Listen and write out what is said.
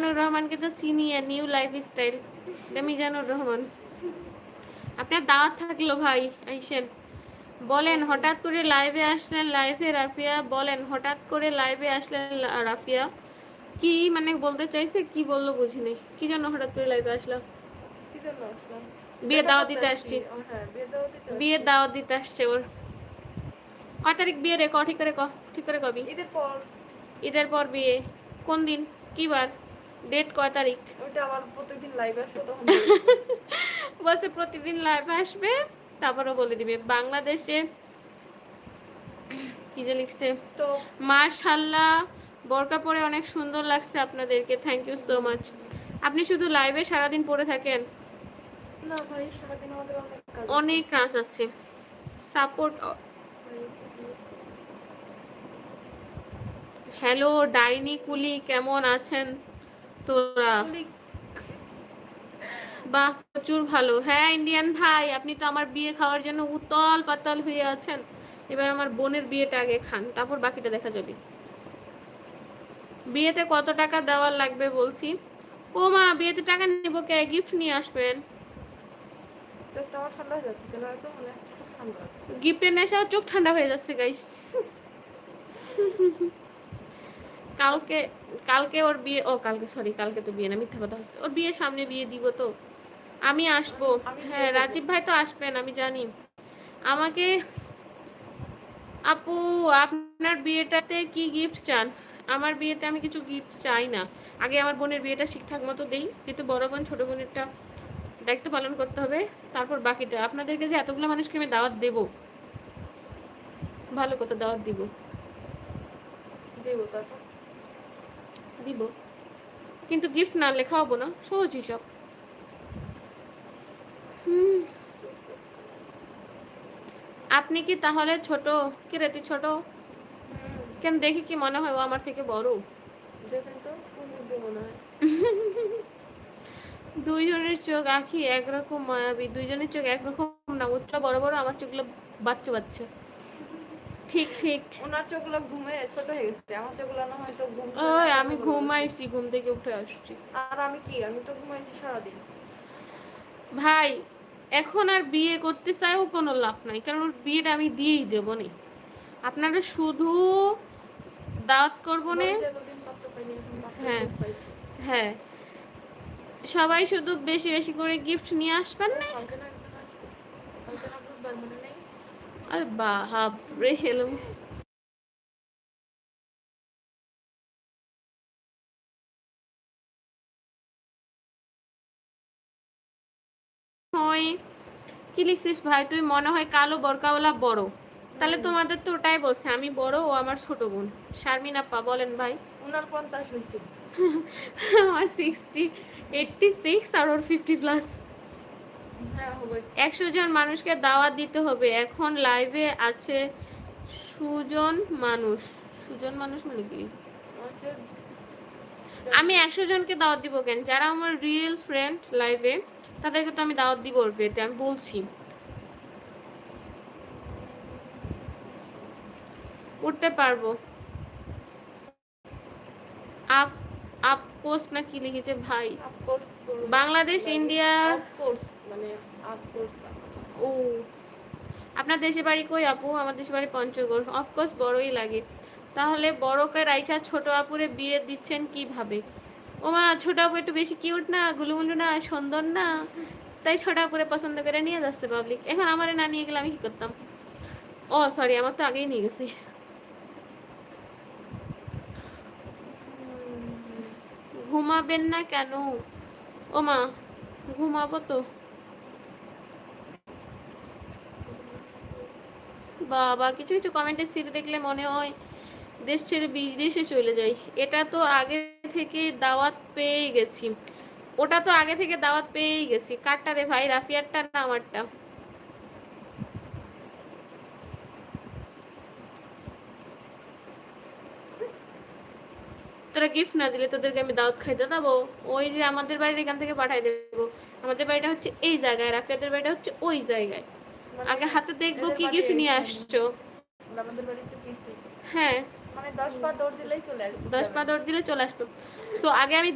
মিজানুর রহমানকে তো চিনি আর নিউ লাইফ স্টাইল এটা মিজানুর রহমান। আপনার দাওয়াত থাকল ভাই আইসেন। বলেন হঠাৎ করে লাইভে আসলেন লাইভে রাফিয়া। বলেন হঠাৎ করে লাইভে আসলেন রাফিয়া। কি মানে বলতে চাইছে কি বলল বুঝিনি। কি জন্য হঠাৎ করে লাইভে কি জন্য আসলাম বিয়ে দাওয়াত দিতে আসছি। হ্যাঁ বিয়ে দাওয়াত দিতে আসছে ওর। কয় তারিখ বিয়ে রে? ক ঠিক করে ক ঠিক করে কবি। ঈদের পর। ঈদের পর বিয়ে। কোন দিন? কি বার? ডেট কয় তারিখ? ওইটা আবার প্রত্যেকদিন লাইভ আসবে তখন বলছে প্রতিদিন লাইভ আসবে তারপরও বলে দিবে। বাংলাদেশে কি যে লিখছে? তো মার্শাল্লাহ বোরকা পরে অনেক সুন্দর লাগছে আপনাদেরকে। থ্যাংক ইউ সো মাচ আপনি শুধু লাইভে সারাদিন পড়ে থাকেন? না ভাই সারাদিন আমাদের অনেক কাজ আছে। সাপোর্ট হ্যালো ডাইনি কুলি কেমন আছেন? তোরা। বাহ প্রচুর ভালো। হ্যাঁ ইন্ডিয়ান ভাই আপনি তো আমার বিয়ে খাওয়ার জন্য উতল পাতাল হয়ে আছেন। এবার আমার বোনের বিয়েটা আগে খান তারপর বাকিটা দেখা যাবে। বিয়েতে কত টাকা দেওয়ার লাগবে বলছি? ও মা বিয়েতে টাকা নেব কে? গিফট নিয়ে আসবেন। মানে গিফটের নেশাও চোখ ঠান্ডা হয়ে যাচ্ছে গাইস কালকে কালকে ওর বিয়ে ও কালকে সরি কালকে তো বিয়ে না মিথ্যা কথা হচ্ছে ওর বিয়ে সামনে বিয়ে দিব তো। আমি আসব। হ্যাঁ রাজীব ভাই তো আসবেন আমি জানি। আমাকে আপু আপনার বিয়েটাতে কি গিফট চান? আমার বিয়েতে আমি কিছু গিফট চাই না। আগে আমার বোনের বিয়েটা ঠিকঠাক মতো দেই কিন্তু বড় বোন ছোট বোনেরটা দায়িত্ব পালন করতে হবে। তারপর বাকিটা আপনাদেরকে যে এতগুলো মানুষকে আমি দাওয়াত দেব ভালো কথা দাওয়াত দিব। দেবো তারপর। দিব। কিন্তু গিফট না লেখা হব না সহজ হিসাব। আপনি কি তাহলে ছোট? কে রে তুই ছোট? কেন দেখি কি মনে হয় ও আমার থেকে বড়? দুইজনের চোখ আঁকি একরকম মায়াবী দুইজনের চোখ একরকম না উচ্চ বড় বড় আমার চোখগুলো বাচ্চা বাচ্চা। ঠিক ঠিক। ওনার চোখগুলো ঘুমে ছোট হয়ে গেছে। আমার চোখগুলো না হয়তো ঘুম ওই আমি ঘুমাইছি ঘুম থেকে উঠে আসছি। আর আমি কি? আমি তো ঘুমাইছি সারাদিন। ভাই এখন আর বিয়ে করতে চাইও কোনো লাভ নাই কারণ ওর বিয়েটা আমি দিয়েই দেবো নি আপনারা শুধু দাওয়াত করব নে। হ্যাঁ। হ্যাঁ। সবাই শুধু বেশি বেশি করে গিফট নিয়ে আসবেন না। আর বাহাব রে হেলো হয় কি লিখছিস ভাই? তুই মনে হয় কালো বরকাওয়ালা বড়। তাহলে তোমাদের তো ওটাই বলছে আমি বড় ও আমার ছোট বোন। শারমিন আপা বলেন ভাই। ওনার পঞ্চাশ হয়েছে। আমার সিক্সটি এইটটি সিক্স আর ওর ফিফটি প্লাস একশো জন মানুষকে দাওয়াত দিতে হবে। এখন লাইভে আছে সুজন মানুষ। সুজন মানুষ মানে কি? আমি একশো জনকে দাওয়াত দিব কেন? যারা আমার রিয়েল ফ্রেন্ড লাইভে তাদেরকে তো আমি দাওয়াত দিব ওর বিয়েতে আমি বলছি। উঠতে পারব। আপ আপ কোর্স না কি লিখেছে ভাই? বাংলাদেশ ইন্ডিয়ার মানে ও। আপনার দেশে বাড়ি কই আপু? আমার দেশে বাড়ি পঞ্চগড়। অফকোর্স বড়ই লাগে। তাহলে বড়কে রাইখা ছোট আপুরে বিয়ে দিচ্ছেন কীভাবে? ও মা ছোট আপু একটু বেশি কিউট না গুলুমুলু না সুন্দর না? তাই ছোট আপুরে পছন্দ করে নিয়ে যাচ্ছে পাবলিক এখন আমারে না নিয়ে গেলে আমি কি করতাম? ও সরি আমার তো আগেই নিয়ে গেছে। ঘুমাবেন না কেন? ও মা ঘুমাবো তো। বাবা, কিছু কিছু কমেন্টের সিট দেখলে মনে হয় দেশ ছেড়ে বিদেশে চলে যাই। এটা তো আগে থেকে দাওয়াত পেয়ে গেছি। ওটা তো আগে থেকে দাওয়াত পেয়েই গেছি। কারটা রে ভাই, রাফিয়ারটা না আমারটা? তোরা গিফট না দিলে তোদেরকে আমি দাওয়াত খাইতে দেবো। ওই যে আমাদের বাড়ির এখান থেকে পাঠাই দেবো। আমাদের বাড়িটা হচ্ছে এই জায়গায় রাফিয়াদের বাড়িটা হচ্ছে ওই জায়গায়। আগে হাতে দেখব কি গিফট নিয়ে আসছো। পিসি হ্যাঁ। মানে দশ পা দৌড় দিলে চলে আসবে। দশ পা দৌড় দিলে চলে আসব। সো আগে আমি